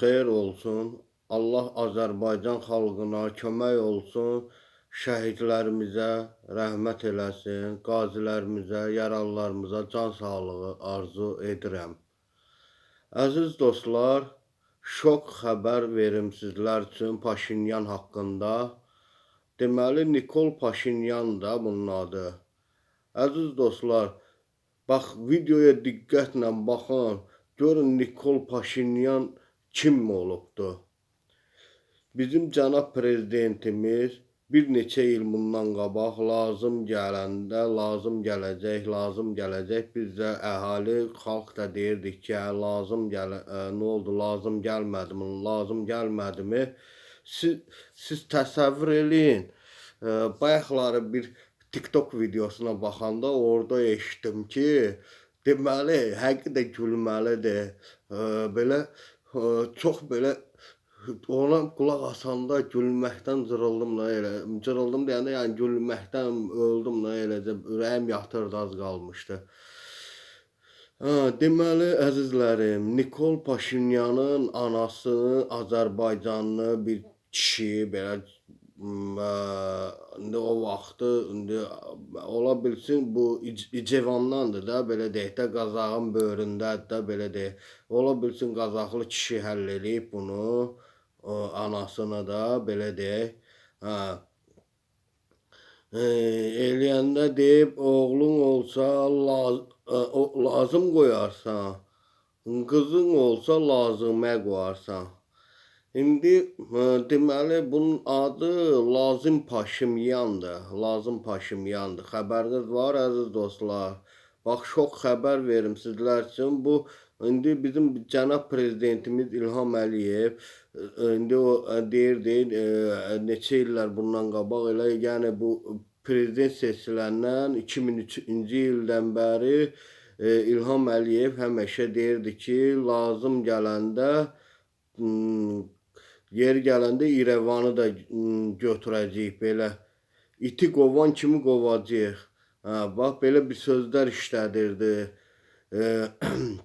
xeyir olsun. Allah Azərbaycan xalqına kömək olsun. Şəhidlərimizə rəhmət eləsin. Qazilərimizə, yaralılarımıza can sağlığı arzu edirəm. Əziz dostlar, şok xəbər verim sizlər üçün Paşinyan haqqında. Deməli Nikol Paşinyan da bunun adı. Əziz dostlar, bax videoya diqqətlə baxın. Görün Nikol Paşinyan kim olubdu? Bizim cənab prezidentimiz bir neçə il bundan qabaq lazım gələndə, lazım gələcək, lazım gələcək biz də əhali, xalq da deyirdik ki, hə, lazım gəl ə, nə oldu, lazım gəlmədimi, lazım gəlmədimi? Siz siz təsəvvür eləyin. Ə, bayaqları bir TikTok videosuna baxanda orada eşitdim ki, deməli, həqiqi də gülməlidir. Ə, belə çox belə ona qulaq asanda gülməkdən cırıldım da elə. Cırıldım deyəndə yəni gülməkdən öldüm də eləcə ürəyim yatırdı az qalmışdı. Ha, deməli əzizlərim, Nikol Paşinyanın anası Azərbaycanlı bir kişi belə indi o vaxtı indi ola bilsin bu İc- İcevandandır da belə deyək də Qazağın böyründədir də belə deyək. Ola bilsin Qazaxlı kişi həll eləyib bunu o anasını da belə deyək. Hə. E, eləyəndə deyib oğlun olsa laz ə, o, lazım qoyarsan. Qızın olsa lazımə qoyarsan. İndi ə, deməli bunun adı Lazım Paşinyandır. Lazım Paşinyandır. Xəbəriniz var əziz dostlar. Bax şok xəbər verim sizlər üçün. Bu indi bizim cənab prezidentimiz İlham Əliyev ə, indi o ə, deyirdi ə, neçə illər bundan qabaq elə yəni bu prezident seçiləndən 2003-cü ildən bəri ə, İlham Əliyev həmişə deyirdi ki, lazım gələndə m, Yeri gələndə İrəvanı da götürəcəyik belə. İti qovan kimi qovacağıq. Hə, bax belə bir sözlər işlədirdi. E,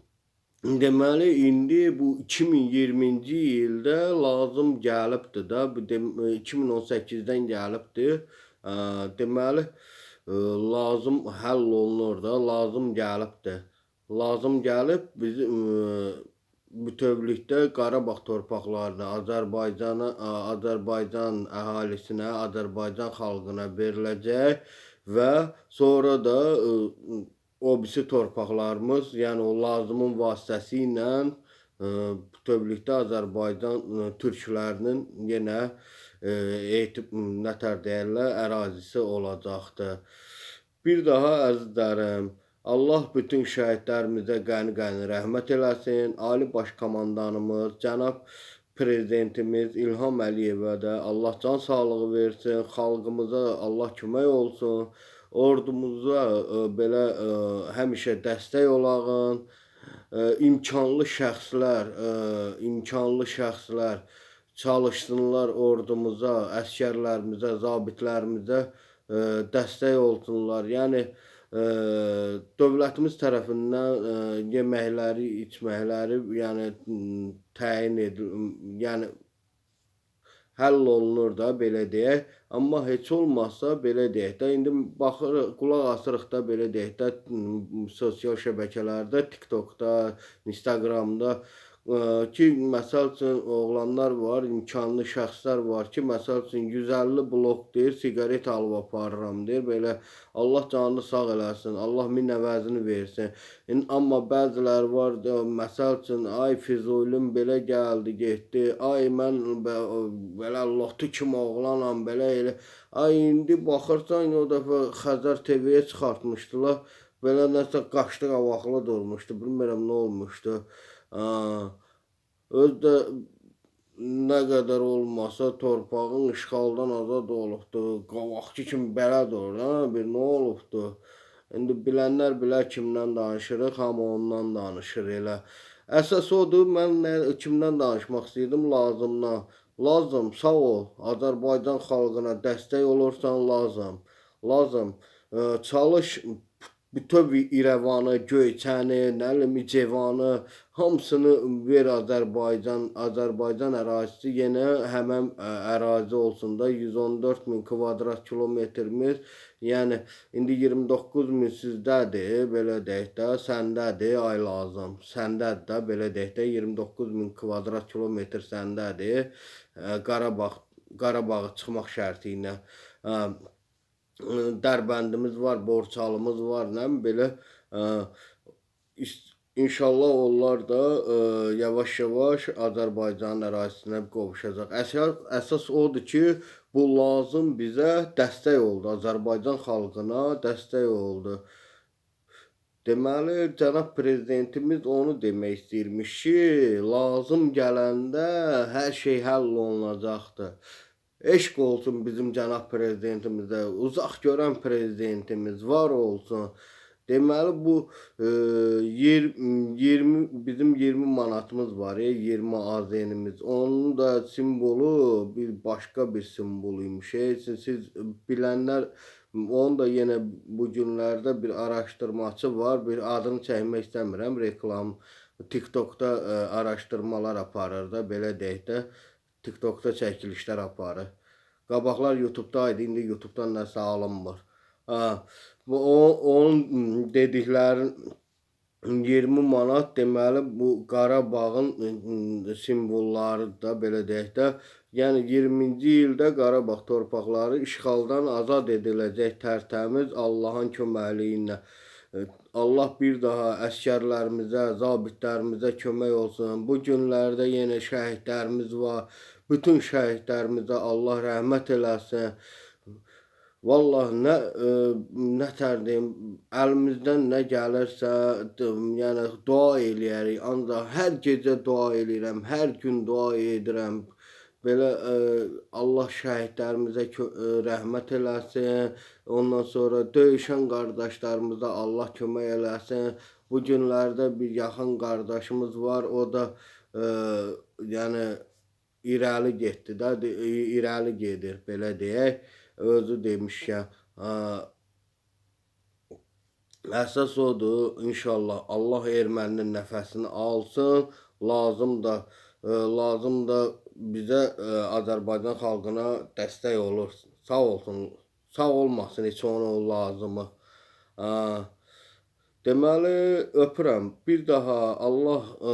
deməli indi bu 2020-ci ildə lazım gəlibdi də. Bu dem- 2018-dən gəlibdi. Hə, deməli e, lazım həll olunur da, lazım gəlibdi. Lazım gəlib bizim e, bütövlükdə Qarabağ torpaqlarına, Azərbaycana, Azərbaycan əhalisinə, Azərbaycan xalqına veriləcək və sonra da ə, o birisi torpaqlarımız, yəni o lazımın vasitəsilə ə, bütövlükdə Azərbaycan türklərinin yenə etib nətər deyirlər, ərazisi olacaqdır. Bir daha əzizlərim, Allah bütün şəhidlərimizə qəni-qəni rəhmət eləsin. Ali Baş Komandanımız, cənab prezidentimiz İlham Əliyevə də Allah can sağlığı versin. Xalqımıza Allah kömək olsun. Ordumuza ə, belə ə, həmişə dəstək olağın. Ə, imkanlı şəxslər, ə, imkanlı şəxslər çalışsınlar ordumuza, əskərlərimizə, zabitlərimizə ə, dəstək olsunlar. Yəni dövlətimiz tərəfindən ə, yeməkləri, içməkləri, yəni təyin edil, yəni həll olunur da belə deyək. Amma heç olmazsa belə deyək də indi baxır, qulaq asırıq da belə deyək də sosial şəbəkələrdə, TikTokda, Instagramda ki, məsəl üçün oğlanlar var, imkanlı şəxslər var ki, məsəl üçün 150 blok deyir, siqaret alıb aparıram deyir. Belə Allah canını sağ eləsin, Allah min əvəzini versin. İn- Amma bəziləri var, məsəl üçün ay Füzulim belə gəldi, getdi. Ay mən belə lotu kimi oğlanam, belə elə. Ay indi baxırsan o dəfə Xəzər TV-yə çıxartmışdılar. Belə nəsə qaşdı qavaqlı durmuşdu. Bilmirəm nə olmuşdu. Öz də nə qədər olmasa torpağın işğaldan azad olubdu. Qabaqçı kimi belədir, ha, bir nə olubdu? İndi bilənlər bilər kimdən danışırıq, hamı ondan danışır elə. Əsas odur, mən nə, kimdən danışmaq istəyirdim? Lazımdan. Lazım, sağ ol. Azərbaycan xalqına dəstək olursan, lazım. Lazım. Ə, çalış bütöv İrəvanı, Göyçəni, nə bilim İcevanı hamısını ver Azərbaycan, Azərbaycan ərazisi yenə həmən ə, ərazi olsun da 114 min kvadrat kilometrimiz. Yəni indi 29 min sizdədir, belə deyək də, səndədir, ay lazım. Səndədir də, belə deyək də 29 min kvadrat kilometr səndədir. Qarabağ Qarabağa çıxmaq şərti ilə. Dərbəndimiz var, Borçalımız var, nə belə ə, İnşallah onlar da yavaş-yavaş Azərbaycanın ərazisinə qovuşacaq. Əsas əsas odur ki, bu lazım bizə dəstək oldu. Azərbaycan xalqına dəstək oldu. Deməli, cənab prezidentimiz onu demək istəyirmiş ki, lazım gələndə hər şey həll olunacaqdır. Eşq olsun bizim cənab prezidentimizə, uzaq görən prezidentimiz var olsun. Deməli bu e, yer- 20 bizim 20 manatımız var, ya, 20 AZN-imiz. Onun da simvolu bir başqa bir simvol imiş. e. Siz, siz bilənlər onu da yenə bu günlərdə bir araşdırmaçı var. Bir adını çəkmək istəmirəm, reklam TikTokda ə, araşdırmalar aparır da, belə deyək də, TikTokda çəkilişlər aparır. Qabaqlar YouTube-da idi, indi YouTube-dan nəsə alınmır. Ha, bu onun dediklərin 20 manat deməli bu Qarabağın ıı, simvollarıdır da belə deyək də. Yəni 20-ci ildə Qarabağ torpaqları işğaldan azad ediləcək tərtəmiz Allahın köməkliyi ilə. Allah bir daha əskərlərimizə, zabitlərimizə kömək olsun. Bu günlərdə yenə şəhidlərimiz var. Bütün şəhidlərimizə Allah rəhmət eləsin. Vallahi nə ə, nə tər deyim, əlimizdən nə gəlirsə, yəni dua eləyərik. Ancaq hər gecə dua eləyirəm, hər gün dua edirəm. Belə ə, Allah şəhidlərimizə ə, rəhmət eləsin. Ondan sonra döyüşən qardaşlarımıza Allah kömək eləsin. Bu günlərdə bir yaxın qardaşımız var. O da ə, yəni irəli getdi də, irəli gedir belə deyək. Özü demişkən, Əsas odur, inşallah Allah erməninin nəfəsini alsın. Lazım da ə, lazım da bizə ə, Azərbaycan xalqına dəstək olur. Sağ olsun. Sağ olmasın heç onun lazımı. Deməli öpürəm. Bir daha Allah ə,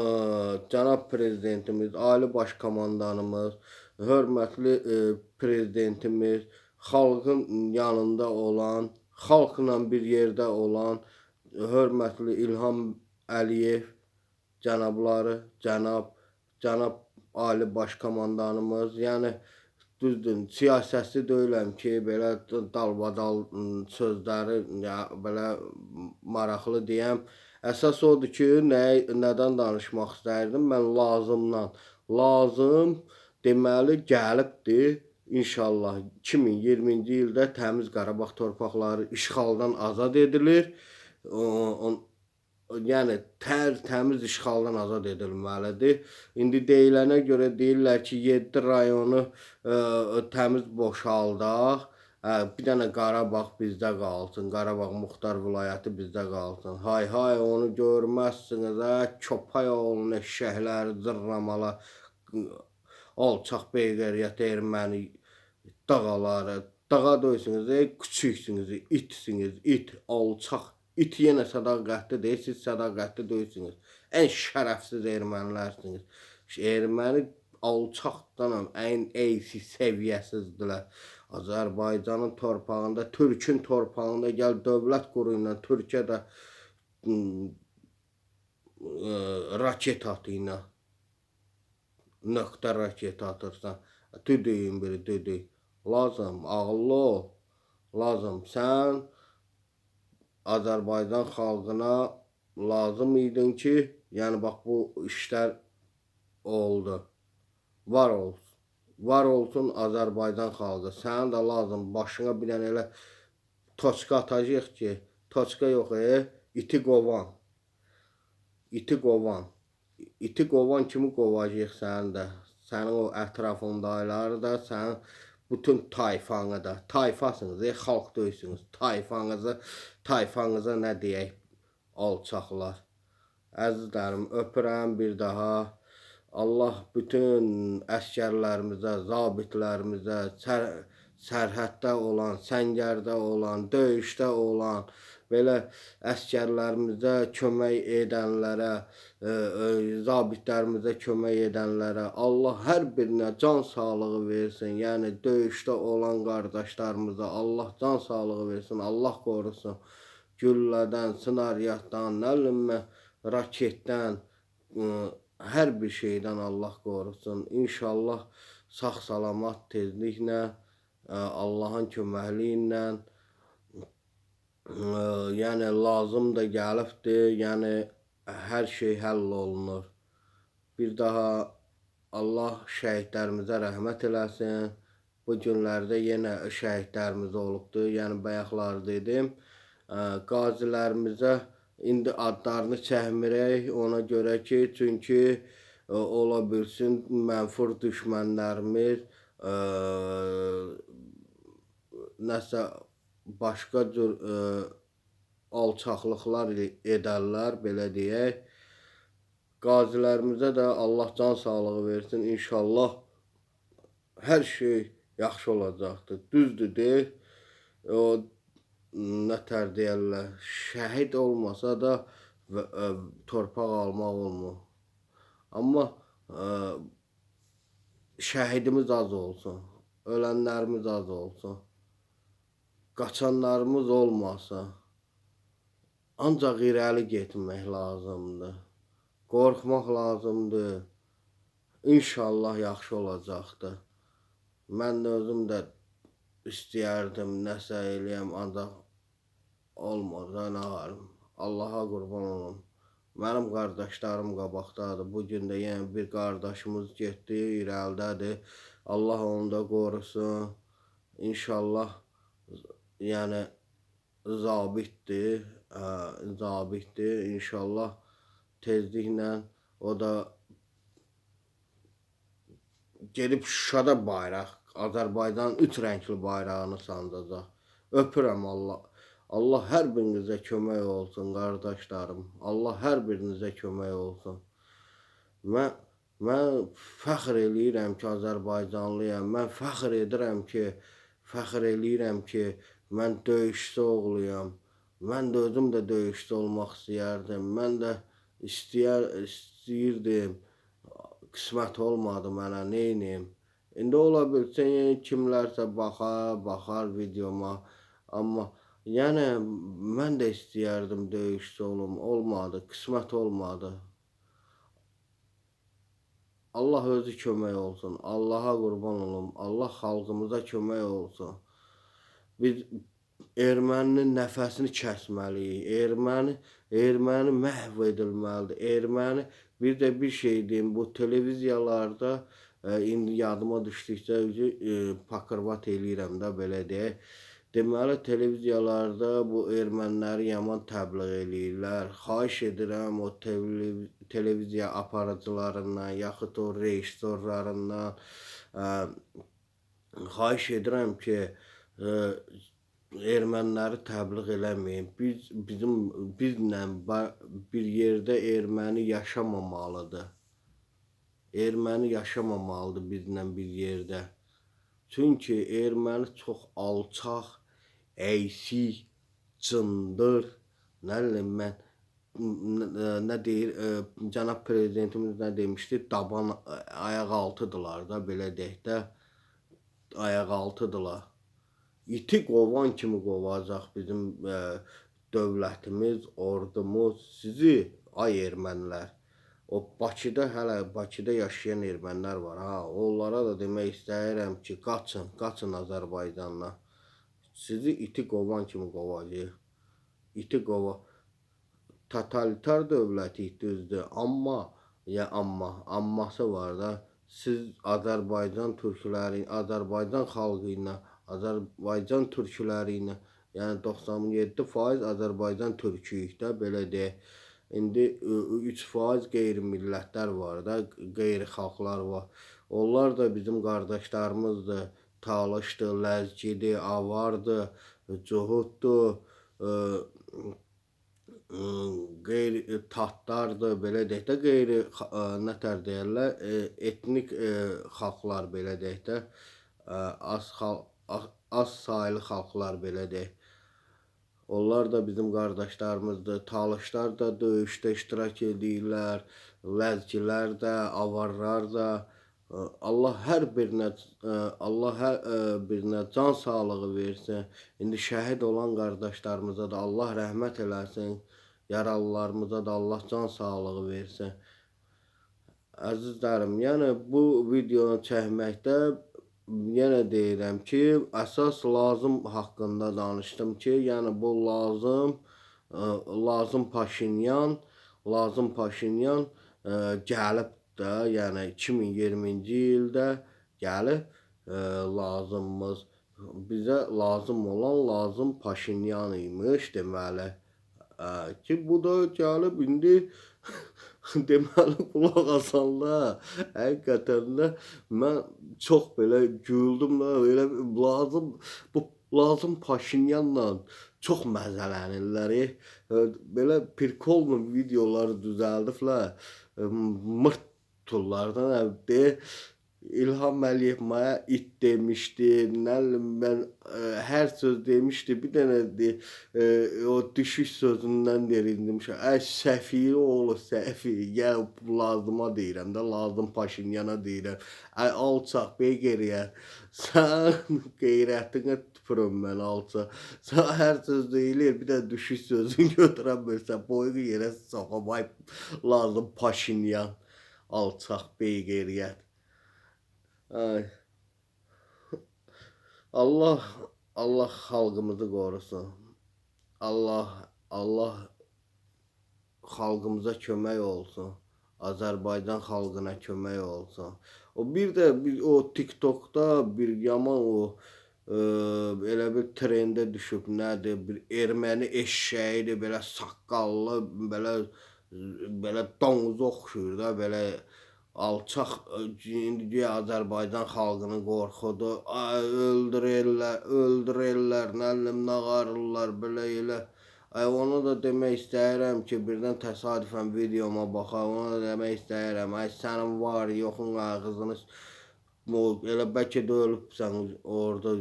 cənab prezidentimiz, ali baş komandanımız, hörmətli ə, prezidentimiz, xalqın yanında olan, xalqla bir yerdə olan hörmətli İlham Əliyev cənabları, cənab cənab ali baş komandanımız, yəni düzdür, siyasətçi deyiləm ki, belə dalbadal sözləri ya, belə maraqlı deyəm. Əsas odur ki, nə nədən danışmaq istərdim? Mən lazımdan. Lazım deməli gəlibdir. İnşallah 2020-ci ildə təmiz Qarabağ torpaqları işğaldan azad edilir. O, o, yəni tər təmiz işğaldan azad edilməlidir. İndi deyilənə görə deyirlər ki, 7 rayonu ə, təmiz boşaldaq. Hə, bir dənə Qarabağ bizdə qalsın. Qarabağ Muxtar vilayəti bizdə qalsın. Hay hay onu görməzsiniz ha. Köpək oğlun eşşəkləri zırramalar. Alçaq beyqəriyyət erməni dağaları. Dağa döysünüz, ey küçüksünüz, itsiniz, it, alçaq. İt yenə sədaqətlidir, siz sədaqətli deyilsiniz. Ən şərəfsiz ermənilərsiniz. Erməni alçaqdanam, ən eysi səviyyəsizdilər. Azərbaycanın torpağında, Türkün torpağında gəl dövlət quruyla Türkiyədə raket atıyla nöqtə raket atırsan. Düdüyün biri düdük. Lazım, ağıllı ol. Lazım. Sən Azərbaycan xalqına lazım idin ki, yəni bax bu işlər oldu. Var olsun. Var olsun Azərbaycan xalqı. Sənin də lazım başına bir dənə elə toçka atacaq ki, toçka yox, e, iti qovan. İti qovan. İti qovan kimi qovacaq səni də. Sənin o ətrafındaları da sənin bütün tayfanı da, tayfasınız, ey xalq deyirsiniz. Tayfanızı, tayfanıza nə deyək? Alçaqlar. Əzizlərim, öpürəm bir daha. Allah bütün əskərlərimizə, zabitlərimizə, sər, sərhəddə olan, səngərdə olan, döyüşdə olan belə əskərlərimizə kömək edənlərə, ə, ə, zabitlərimizə kömək edənlərə Allah hər birinə can sağlığı versin. Yəni döyüşdə olan qardaşlarımıza Allah can sağlığı versin. Allah qorusun. Güllədən, snaryaddan, nə bilim mən, raketdən, ə, hər bir şeydən Allah qorusun. İnşallah sağ-salamat tezliklə ə, Allahın köməkliyi ilə yəni lazım da gəlibdir. Yəni hər şey həll olunur. Bir daha Allah şəhidlərimizə rəhmət eləsin. Bu günlərdə yenə şəhidlərimiz olubdur. Yəni bayaqlar dedim. Qazilərimizə indi adlarını çəkmirək ona görə ki, çünki ola bilsin mənfur düşmənlərimiz ə, nəsə başqa cür ə, alçaqlıqlar edərlər, belə deyək. Qazilərimizə də Allah can sağlığı versin. İnşallah hər şey yaxşı olacaqdır. Düzdür deyil. O nətər deyərlər, şəhid olmasa da və, ə, torpaq almaq olmur. Amma ə, şəhidimiz az olsun, ölənlərimiz az olsun. Qaçanlarımız olmasa, ancaq irəli getmək lazımdır. Qorxmaq lazımdır. İnşallah yaxşı olacaqdır. Mən də özüm də istəyərdim nəsə eləyəm, ancaq da nə varam. Allaha qurban olum. Mənim qardaşlarım qabaqdadır. Bu gün də yenə bir qardaşımız getdi, irəlidədir. Allah onu da qorusun. İnşallah yəni zabitdir, hə, zabitdir. İnşallah tezliklə o da gedib Şuşada bayraq, Azərbaycan üç rəngli bayrağını sandacaq. Öpürəm Allah. Allah hər birinizə kömək olsun qardaşlarım. Allah hər birinizə kömək olsun. Mən mən fəxr eləyirəm ki, Azərbaycanlıyam. Mən fəxr edirəm ki, fəxr eləyirəm ki, mən döyüşçü oğluyam. Mən də özüm də döyüşçü olmaq istəyərdim. Mən də istəyər istəyirdim. Qismət olmadı mənə, neyniyim? İndi ola bilsin kimlərsə baxar, baxar videoma, amma yəni mən də istəyərdim döyüşçü olum, olmadı, qismət olmadı. Allah özü kömək olsun. Allaha qurban olum. Allah xalqımıza kömək olsun. Biz erməninin nəfəsini kəsməliyik. Erməni erməni məhv edilməlidir. Erməni bir də bir şey deyim, bu televiziyalarda ə, indi yadıma düşdükcə e, pakırvat eləyirəm də belə deyək. Deməli televiziyalarda bu erməniləri yaman təbliğ eləyirlər. Xahiş edirəm o televiz televiziya aparıcılarından, yaxud o rejissorlarından ə, xahiş edirəm ki, ə, erməniləri təbliğ eləməyin. Biz bizim bizlə bir yerdə erməni yaşamamalıdır. Erməni yaşamamalıdır bizlə bir yerdə. Çünki erməni çox alçaq, əysik, cındır, nə bilim mən nə, deyir, cənab prezidentimiz nə demişdi? Daban ayaq altıdılar da belə deyək də. Ayaq altıdılar. İti qovan kimi qovacaq bizim ə, dövlətimiz, ordumuz sizi ay ermənilər. O Bakıda hələ Bakıda yaşayan ermənilər var ha. Onlara da demək istəyirəm ki, qaçın, qaçın Azərbaycandan. Sizi iti qovan kimi qovacaq. İti qova totalitar dövlətik düzdür, amma ya amma amması var da siz Azərbaycan türkləri, Azərbaycan xalqı ilə, Azərbaycan türkləri ilə, yəni 97% Azərbaycan türküyük də belə deyək. İndi ı, 3% qeyri-millətlər var da, qeyri-xalqlar var. Onlar da bizim qardaşlarımızdır. Talışdı, Ləzgidi, Avardı, Cuhuddu, ə, ə, qeyri Tatlardı, belə deyək də, qeyri ə, nətər deyirlər, ə, etnik ə, xalqlar belə deyək də, ə, az xalq az, saylı xalqlar belə deyək. Onlar da bizim qardaşlarımızdır. Talışlar da döyüşdə iştirak edirlər. Ləzgilər də, avarlar da. Allah hər birinə Allah hər birinə can sağlığı versin. İndi şəhid olan qardaşlarımıza da Allah rəhmət eləsin. Yaralılarımıza da Allah can sağlığı versin. Əzizlərim, yəni bu videonu çəkməkdə yenə deyirəm ki, əsas lazım haqqında danışdım ki, yəni bu lazım ə, lazım Paşinyan, lazım Paşinyan ə, gəlib də, yəni 2020-ci ildə gəlib ə, lazımımız bizə lazım olan lazım Paşinyan imiş deməli. Ə, ki bu da gəlib indi deməli qulaq asanlar həqiqətən də mən çox belə güldüm də elə lazım bu lazım Paşinyanla çox məzələnirlər. e. Belə prikolla videoları düzəldiblər. E, Mırt tullardan əbdi İlham Əliyev mənə it demişdi, nə mən ə, hər söz demişdi. Bir dənə de, ə, o düşüş sözündən deyirdim. Ay səfir oğlu səfir, gəl lazıma deyirəm də, lazım Paşinyana deyirəm. Ay alçaq beygeriyə. Sən qeyrətinə tüpürüm mən alçaq. Sən hər söz deyilir, bir də düşüş sözünü götürən bilsən, boynu yerə soxam. Ay lazım Paşinyan. Alçaq beygeriyə. Ay. Allah Allah xalqımızı qorusun. Allah Allah xalqımıza kömək olsun. Azərbaycan xalqına kömək olsun. O bir də bir o TikTokda bir yaman o ə, elə bir trendə düşüb nədir? Bir erməni eşşəyidir, belə saqqallı, belə belə donuz oxşuyur da, belə alçaq indi Azərbaycan xalqını qorxudur. Ay öldürürlər, öldürürlər, nə bilim nağarırlar belə elə. Ay onu da demək istəyirəm ki, birdən təsadüfən videoma baxam, ona da demək istəyirəm. Ay sənin var, yoxun ağzını elə bəlkə də ölübsən orada.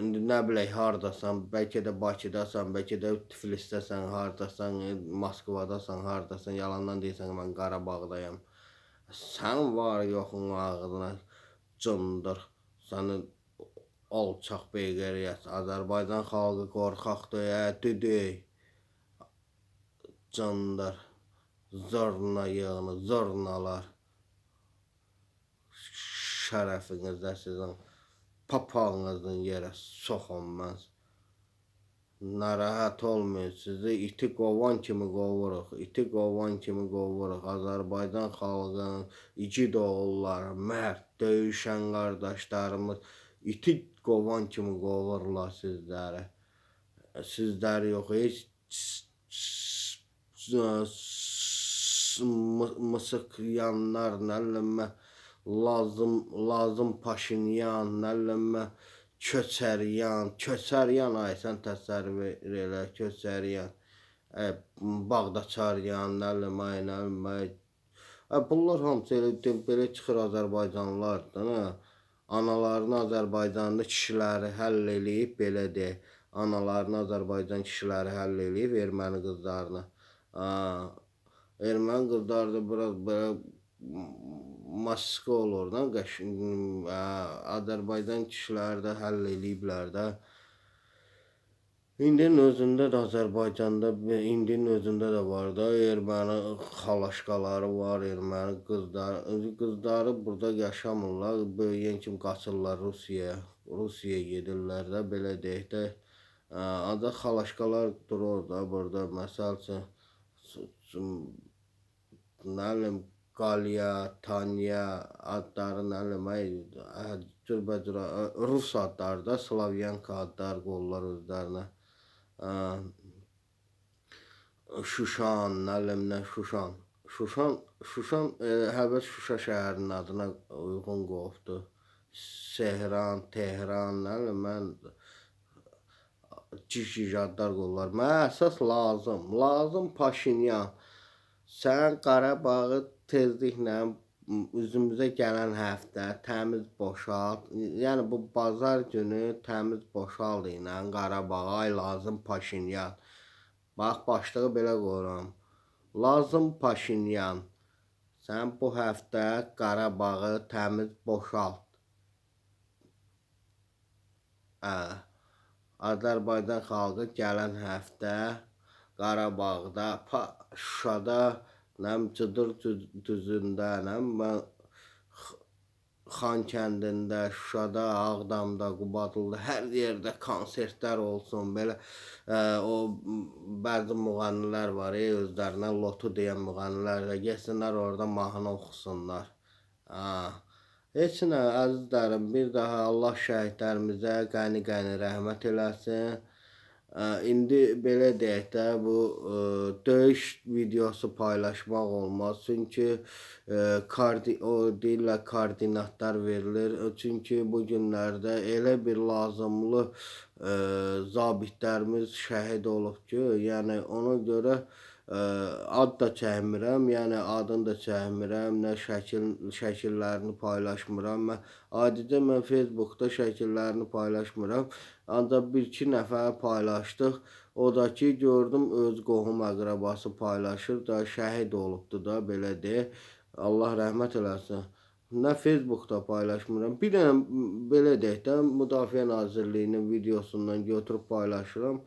İndi nə bilək hardasan, bəlkə də Bakıdasan, bəlkə də Tiflisdəsən, hardasan, Moskvadasan, hardasan, yalandan deyirsən mən Qarabağdayam. Sən var yoxun ağzına cındır. Sənin alçaq beygəriyyət. Azərbaycan xalqı qorxaqdır, düdük. Cındır. Zırna yığını, zırnalar. Şərəfinizdə sizin papağınızın yerə soxum mən. Narahat olmayın, sizi iti qovan kimi qovuruq, iti qovan kimi qovuruq. Azərbaycan xalqının igid oğulları, mərd, döyüşən qardaşlarımız iti qovan kimi qovurlar sizləri. Sizləri yox, heç mısıqyanlar, nə bilim mən, lazım lazım Paşinyan, nə Köçəryan, Köçəryan ay sən təsəvvür elə Köçəryan. Ə, Bağdaçaryan, nə bilim ay, nə bilim ay. Ə, bunlar hamısı elə belə çıxır Azərbaycanlılardan, hə. Analarını Azərbaycanlı kişiləri həll eləyib belə deyək. Analarını Azərbaycan kişiləri həll eləyib erməni qızlarını. Ha, erməni qızları da biraz belə maska olur da qəşəng hə, Azərbaycan kişiləri də həll eləyiblər də. İndinin özündə də Azərbaycanda indinin özündə də var da erməni xalaşqaları var, erməni qızlar. Qızları burada yaşamırlar, böyüyən kimi qaçırlar Rusiyaya. Rusiyaya gedirlər də belə deyək də. Ancaq xalaşqalar durur da burada məsəl üçün nə bilim Qalya, Tanya adları nə bilim ay hə, cürbəcür rus adları da Slavyanka adlar qoyurlar özlərinə. Şuşan, nə bilim nə Şuşan. Şuşan, Şuşan e, həbər Şuşa şəhərinin adına uyğun qoyubdu. Sehran, Tehran, nə bilim mən cici adlar qoyurlar. Mənə əsas lazım, lazım Paşinyan. Sən Qarabağı tezliklə üzümüzə gələn həftə təmiz boşalt. Yəni bu bazar günü təmiz boşald ilə Qarabağa lazım Paşinyan. Bax başlığı belə qoyuram. Lazım Paşinyan. Sən bu həftə Qarabağı təmiz boşalt. Hə. Azərbaycan xalqı gələn həftə Qarabağda, Pa- Şuşada, nəm Cıdır düz- düzündə, nəm Xankəndində, Şuşada, Ağdamda, Qubadlıda hər yerdə konsertlər olsun. Belə ə, o bəzi müğənnilər var, ey, özlərinə lotu deyən müğənnilər də getsinlər orada mahnı oxusunlar. Ha. Heç nə əzizlərim, bir daha Allah şəhidlərimizə qəni-qəni rəhmət eləsin. İndi belə deyək də bu döyüş videosu paylaşmaq olmaz. Çünki ə, koordi o deyirlər koordinatlar verilir. Çünki bu günlərdə elə bir lazımlı zabitlərimiz şəhid olub ki, yəni ona görə ə, ad da çəkmirəm, yəni adını da çəkmirəm, nə şəkil şəkillərini paylaşmıram. Mən adicə mən Facebookda şəkillərini paylaşmıram. Ancaq 1-2 nəfər paylaşdıq. O da ki, gördüm öz qohum əqrəbası paylaşır da şəhid olubdu da belə deyək. Allah rəhmət eləsin. Nə Facebookda paylaşmıram. Bir dənə belə deyək də Müdafiə Nazirliyinin videosundan götürüb paylaşıram.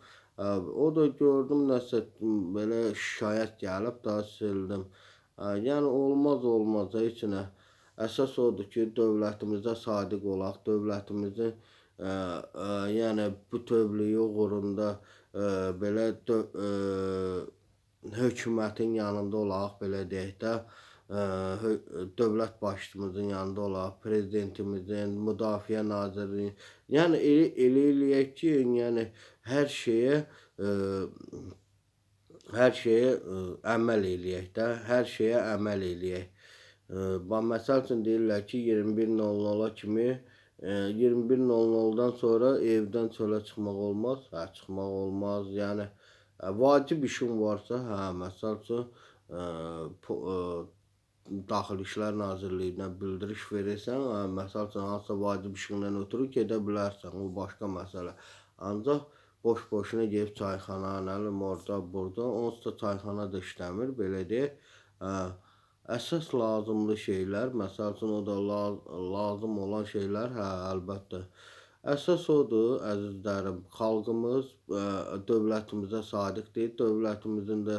O da gördüm nəsə belə şikayət gəlib da sildim. Yəni olmaz olmaz heç nə. Əsas odur ki, dövlətimizə sadiq olaq, dövlətimizin ə, ə, yəni bütövlüyü uğrunda ə, belə dö, ə, hökumətin yanında olaq, belə deyək də, ə, dövlət başçımızın yanında olaq, prezidentimizin, müdafiə nazirinin, yəni elə, elə eləyək ki, yəni hər şeyə ə, hər şeyə ə, əməl eləyək də, hər şeyə əməl eləyək. Ə, məsəl üçün deyirlər ki, 21:00-a kimi ə, 21:00-dan sonra evdən çölə çıxmaq olmaz. Hə, çıxmaq olmaz. Yəni ə, vacib işin varsa, hə, məsəl üçün ə, po- ə, Daxili İşlər Nazirliyinə bildiriş verirsən, hə, məsəl üçün hansısa vacib işindən ötürü gedə bilərsən, o başqa məsələ. Ancaq boş-boşuna gedib çayxana, nə bilim orada, burada, onsuz da çayxana da işləmir, belə deyək. Hə, əsas lazımlı şeylər, məsəl üçün o da la lazım olan şeylər, hə, əlbəttə. Əsas odur, əzizlərim, xalqımız ə, dövlətimizə sadiqdir. Dövlətimizin də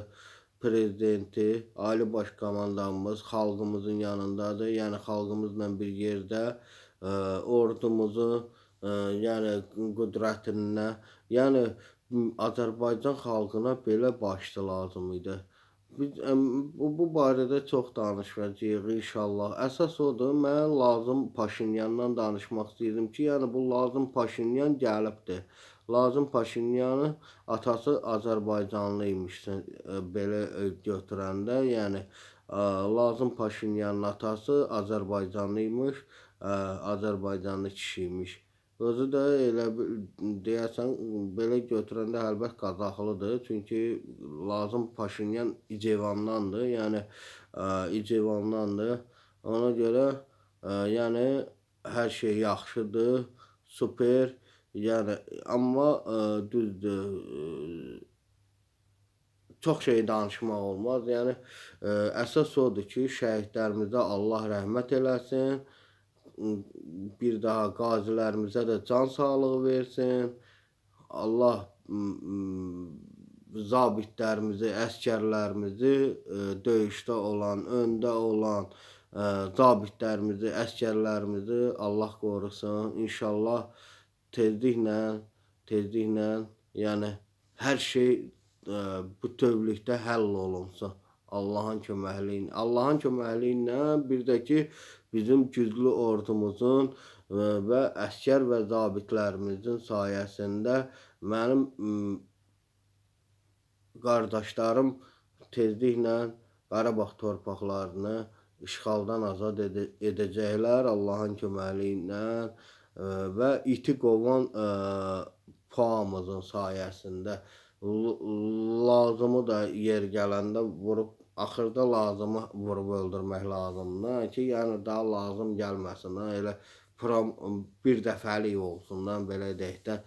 prezidenti, Ali Baş Komandanımız xalqımızın yanındadır. Yəni xalqımızla bir yerdə ə, ordumuzu, ə, yəni qüdrətinə, yəni Azərbaycan xalqına belə başçı lazım idi. Biz bu, barədə çox danışacağıq inşallah. Əsas odur, mən lazım Paşinyandan danışmaq istəyirdim ki, yəni bu lazım Paşinyan gəlibdi. Lazım Paşinyanın atası Azərbaycanlı imiş belə götürəndə, yəni lazım Paşinyanın atası Azərbaycanlı imiş, Azərbaycanlı kişi imiş. Özü də elə deyəsən belə götürəndə əlbət Qazaxlıdır. Çünki lazım Paşinyan İcevandandır. Yəni İcevandandır. Ona görə ə, yəni hər şey yaxşıdır, super. Yəni amma ə, düzdür. ə, çox şey danışmaq olmaz. Yəni ə, əsas odur ki, şəhidlərimizə Allah rəhmət eləsin. Bir daha qazilərimizə də can sağlığı versin. Allah zabitlərimizi, əskərlərimizi, ə, döyüşdə olan, öndə olan ə, zabitlərimizi, əskərlərimizi Allah qorusun. İnşallah tezliklə, tezliklə, yəni hər şey ə, bütövlükdə həll olunsun. Allahın köməkliyi, Allahın köməkliyi ilə bir də ki bizim güclü ordumuzun və əskər və zabitlərimizin sayəsində mənim qardaşlarım tezliklə Qarabağ torpaqlarını işğaldan azad ede- edəcəklər Allahın köməyi ilə və iti qovan puamızın sayəsində lazımı da yer gələndə vurub axırda lazımı vurub öldürmək lazımdır ki, yəni daha lazım gəlməsin. ha, Elə prom bir dəfəlik olsun da belə deyək də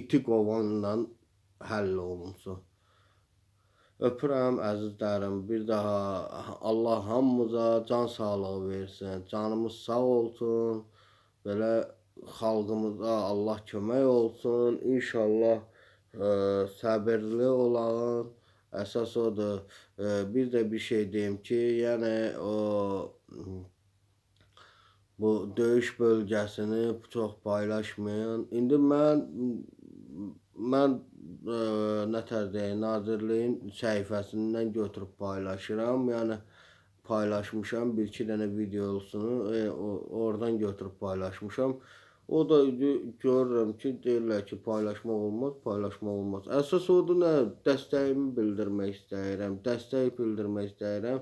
iti qovanla həll olunsun. Öpürəm əzizlərim. Bir daha Allah hamımıza can sağlığı versin. Canımız sağ olsun. Belə xalqımıza Allah kömək olsun. İnşallah e, səbirli olaq. Əsas odur. E, bir də bir şey deyim ki, yəni o bu döyüş bölgəsini çox paylaşmayın. İndi mən mən ə, nətər deyim, nazirliyin səhifəsindən götürüb paylaşıram. Yəni paylaşmışam bir iki dənə videosunu e, oradan götürüb paylaşmışam. O da gö- görürəm ki, deyirlər ki, paylaşmaq olmaz, paylaşmaq olmaz. Əsas odur nə, dəstəyimi bildirmək istəyirəm, dəstək bildirmək istəyirəm.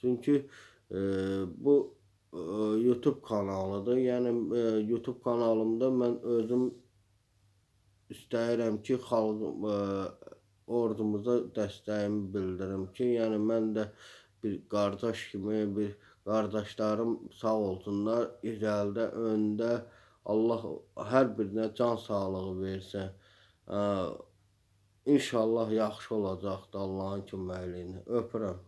Çünki e, bu e, YouTube kanalıdır. Yəni e, YouTube kanalımda mən özüm istəyirəm ki, xalq ə, ordumuza dəstəyimi bildirim ki, yəni mən də bir qardaş kimi bir qardaşlarım sağ olsunlar, irəlidə, öndə Allah hər birinə can sağlığı versin. Ə, İnşallah yaxşı olacaqdır Allahın köməkliyi ilə. Öpürəm.